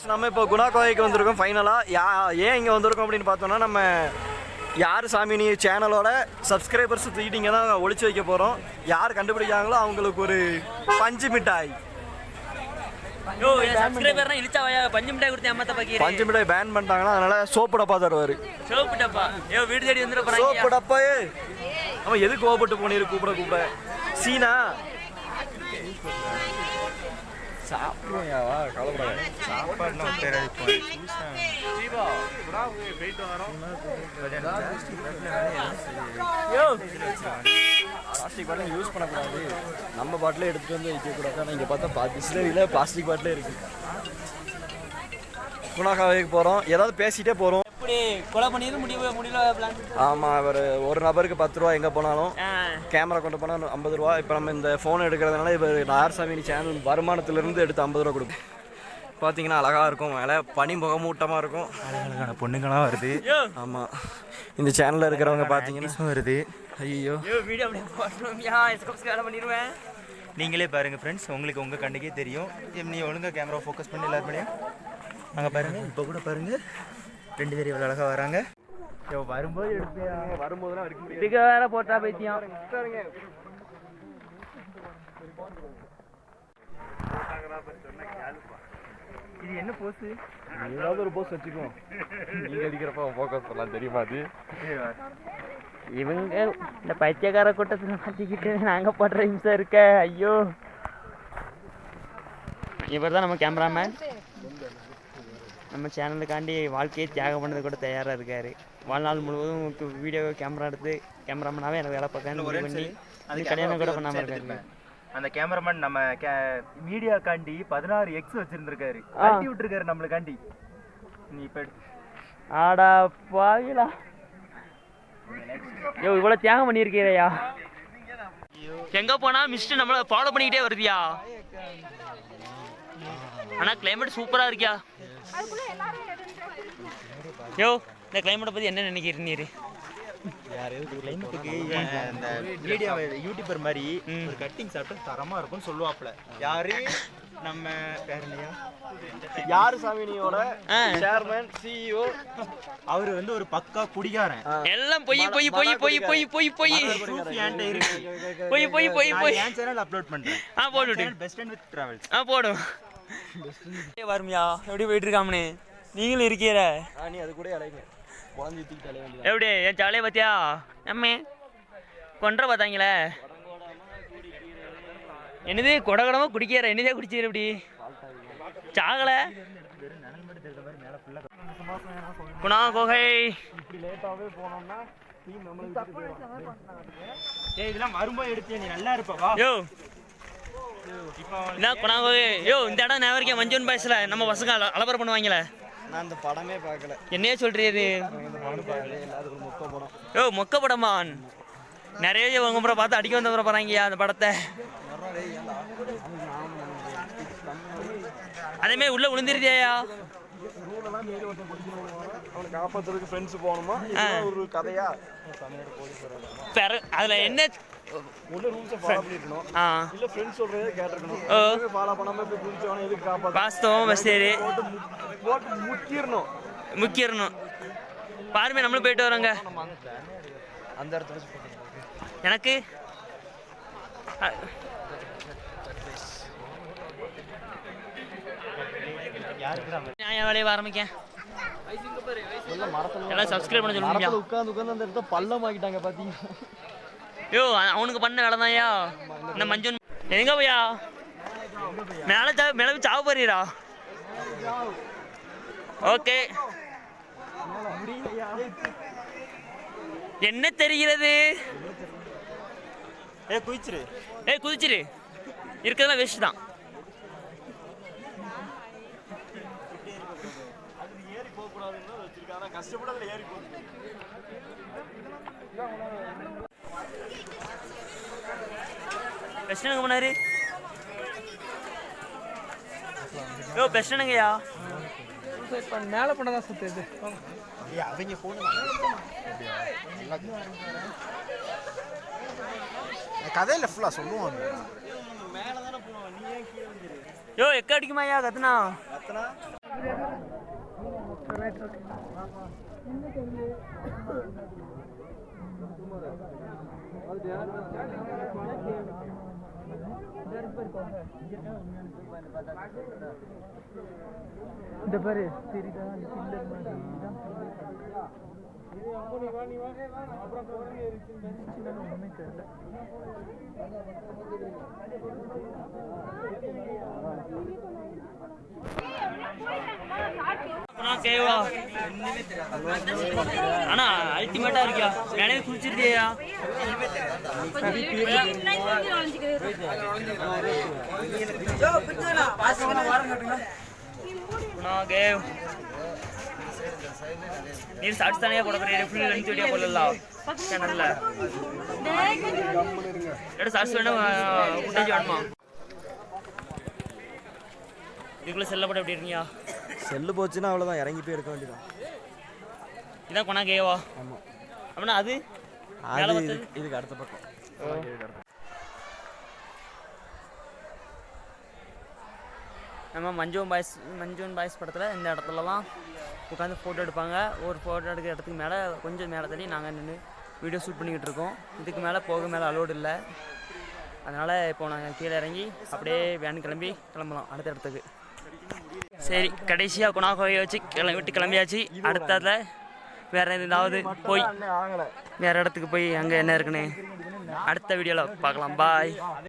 நம்ம இப்போ குணா கோவைக்கு வந்திருக்கோம் ஃபைனலாக யா ஏன் இங்கே வந்திருக்கோம் அப்படின்னு பார்த்தோம்னா நம்ம யார் சாமினி சேனலோட சப்ஸ்கிரைபர்ஸ் தூக்கிட்டு தான் ஒளிச்சு வைக்க போகிறோம் யார் கண்டுபிடிக்காங்களோ அவங்களுக்கு ஒரு பஞ்சு மிட்டாய். பஞ்சு மிட்டாய் கொடுத்தேன் அம்மாத்த பாக்கி பஞ்சு மிட்டாய் பேன் பண்ணிட்டாங்கன்னா அதனால சோப்பு டப்பா தருவார் சோப்பு டப்பா யோ வீடு தேடி வந்துட சோப்பு போறாங்க. டப்பாயே அவன் எது கோவப்பட்டு போனீரு? கூப்பிட கூப்பிட. சீனா. சாப்பிடுவையாவா கவலைப்படாத யோ பிளாஸ்டிக் பாட்டில் யூஸ் பண்ணக்கூடாது. நம்ம பாட்டிலே எடுத்துகிட்டு வந்து வைக்கக்கூடாது. ஆனால் இங்கே பார்த்தா பா பிஸ்லரியில் பிளாஸ்டிக் பாட்டிலே இருக்குது குணாகாவைக்கு போகிறோம் ஏதாவது பேசிகிட்டே போகிறோம் எப்படி கொலை பண்ணிருந்து முடிவு முடியல பிளான் ஆமாம் அவர் ஒரு நபருக்கு பத்து ரூபா எங்கே போனாலும் கேமரா கொண்டு போனால் ஐம்பது ரூபா. இப்போ நம்ம இந்த ஃபோன் எடுக்கிறதுனால இப்போ நார்சாமி சேனல் வருமானத்திலிருந்து எடுத்து ஐம்பது ரூபா கொடுப்போம் பார்த்தீங்கன்னா அழகாக இருக்கும் மேலே பனி முகமூட்டமாக இருக்கும். அழகான பொண்ணுங்களாம் வருது. ஆமாம் இந்த சேனலில் இருக்கிறவங்க பார்த்தீங்கன்னா வருது. ஐயோ. வீடியோ பண்ணிடுவேன். நீங்களே பாருங்க ஃப்ரெண்ட்ஸ் உங்களுக்கு உங்கள் கண்ணுக்கே தெரியும். நீ ஒழுங்கா கேமரா ஃபோக்கஸ் பண்ணி எல்லாருமே அங்கே பாருங்க. இப்போ கூட பாருங்க. ரெண்டு பேர் இவ்வளோ அழகாக வராங்க. ஐயோ, வரும்போது எடுப்பியா? வரும்போதெல்லாம் எடுக்க முடியாது. இதுக்கு வேற போட்டா பைத்தியம். இது என்ன போஸு ஏதாவது ஒரு போஸ் வச்சுக்கோ நீங்கள் அடிக்கிறப்ப ஃபோக்கஸ் பண்ணலாம் தெரியுமா அது? இவங்க இந்த பைத்தியக்கார கூட்டத்தில் மாட்டிக்கிட்டு நாங்கள் போடுற இம்சம் இருக்க ஐயோ. இவர் தான் நம்ம கேமராமேன் நம்ம சேனலுக்காண்டி வாழ்க்கையை தியாகம் பண்ணது கூட தயாராக இருக்காரு. வாழ்நாள் முழுவதும் வீடியோ கேமரா எடுத்து கேமராமேனாவே எனக்கு வேலை பார்க்கணும் முடிவு பண்ணி அது கல்யாணம் கூட பண்ணாமல் இருக்காரு அந்த கேமராமேன் நம்ம மீடியாக்காண்டி பதினாறு எக்ஸ் வச்சிருந்திருக்காரு. ஆ. கட்டி விட்டுருக்காரு நம்மளுக்காண்டி. நீ இப்போ ஆடா பாவிலா யோ இவ்வளோ தியாகம் பண்ணியிருக்கிறையா எங்க போனா மிஸ்டர் நம்மள ஃபாலோ பண்ணிக்கிட்டே வருதியா? ஆனா கிளைமேட் சூப்பரா இருக்கியா? யோ இந்த கிளைமேட்டை பத்தி என்ன நினைக்கிறீ நீரு? கிளைமேட்டுக்கு அந்த மீடியா யூடியூபர் மாதிரி ஒரு கட்டிங் சாப்பிட்டா தரமா இருக்கும்னு சொல்லுவாப்ல யாரு? நம்ம பேர் இல்லையா யார் சாமினியோட. சேர்மன் சிஇஓ அவரு வந்து ஒரு பக்கா குடிகாரன். எல்லாம் பொய் பொய் பொய் பொய் பொய் பொய் பொய். Proof என்கிட்ட இருக்கு பொய் பொய் பொய் பொய். என் சேனல் அப்லோட் பண்றேன். ஆ போட்டுவிட்டு பெஸ்ட் அண்ட் வித் டிராவல்ஸ் ஆ போடும் வருமியா எப்படி போயிட்டு இருக்காமனு நீங்களும் இருக்கீர நீ அது கூட அலைங்க. எப்படி? என் ஜாலியை பார்த்தியா? அம்மே கொன்ற பார்த்தாங்களே. என்னது கொடகடமா குடிக்கிற? என்னதே குடிச்சிரு இப்படி? சாகல? குணா கோகை. இதெல்லாம் வரும்போது எடுத்து நீ நல்லா இருப்ப வா யோ என்ன குணா கோகை யோ இந்த இடம் நேவரிக்கா மஞ்சள் பாயசில் நம்ம பசங்க அல- அலப்பறை பண்ணுவாங்களே? நான் அந்த படமே பார்க்கல. என்னையே சொல்றீரு படம் மொக்க படம். யோ மொக்க படமான். நிறைய உங்க அப்புறம் பார்த்து அடிக்க வந்த போறாங்கய்யா அந்த படத்தை. அதே மாதிரி உள்ள விழுந்துருதியா காப்பாத்துறதுக்கு ஃப்ரெண்ட்ஸ் போகணுமா? இதெல்லாம் ஒரு கதையா? பெற அதுல என்ன ஒன்று ரூல்ஸை ஃபாலோ பண்ணிருக்கணும். ஆ. இல்ல ஃப்ரெண்ட்ஸ் சொல்றதே கேட்டிருக்கணும். ஓ. ஃபாலோ பண்ணாம போய் குடிச்சவன எதுக்கு காப்பாத்து வாஸ்தவம் சரி போட்டு மு- போட்டு முக்கிரணும் முக்கியணும் பாருமே நம்மளும் போயிட்டு வரோங்க. அந்த இடத்துல. எனக்கு? வேலையை ஆரம்பிக்க எல்லாம் சப்ஸ்கிரைப் பண்ண சொல்லுங்க. மரத்துல உட்கார்ந்து உட்கார்ந்து அந்த இடத்த பள்ளம் ஆக்கிட்டாங்க பாத்தீங்க யோ அவனுக்கு பண்ண வேலை தான்யா. இந்த மஞ்சள் எங்க போயா மேலே சா மேலே சாவ போறீரா ஓகே. என்ன தெரிகிறது? ஏ குயிச்சிரு ஏய் குதிச்சிரு. இருக்கிறதெல்லாம் வேஸ்ட் தான். பெஸ்ட் எங்க போனாரு. யோ பெஸ்ட் என்னங்கய்யா மேலே பண்ணதான் சுத்து அவங்க போன கதையில ஃபுல்லா சொல்லுவோம் மேல தானே போனோம் யோ எக்க அடிக்குமாய்யா கத்துனா? இந்த பாரு தெரியுதா சில்லர் தெரியல. கேவா. அண்ணா அல்டிமேட்டா இருக்கியா? நினைவு குளிச்சிருக்கியா? கேவ். நீர் சாட்சி தானே போட போறீங்க? ஃபுல் லென்த் வீடியோ போடலாம். சேனல்ல எடு சாட்சி வேணும் ஃபுட்டேஜ் வேணுமா இதுக்குள்ள செல்ல எப்படி இருக்கீங்க? செல்லு போச்சுன்னா அவ்வளோதான் இறங்கி போய் எடுக்க வேண்டியதான் இதான் கொண்டா கேவா ஆமாம் அப்படின்னா அது? இதுக்கு இதுக்கு அடுத்த பக்கம். நம்ம மஞ்சுவன் பாய்ஸ் மஞ்சுவன் பாய்ஸ் படத்தில் இந்த இடத்துலலாம் உட்காந்து ஃபோட்டோ எடுப்பாங்க. ஒரு ஃபோட்டோ எடுக்கிற இடத்துக்கு மேலே கொஞ்சம் மேலே தள்ளி நாங்கள் நின்று வீடியோ ஷூட் பண்ணிக்கிட்டு இருக்கோம். இதுக்கு மேலே போக மேலே அலோடு இல்லை. அதனால் இப்போ நாங்கள் கீழே இறங்கி அப்படியே வேன் கிளம்பி கிளம்பலாம் அடுத்த இடத்துக்கு. சரி கடைசியாக குணா கோயை வச்சு கிளம்பி விட்டு கிளம்பியாச்சு. அடுத்ததில் வேறு ஏதாவது போய் வேறு இடத்துக்கு போய் அங்கே என்ன இருக்குன்னு அடுத்த வீடியோவில் பார்க்கலாம். பாய்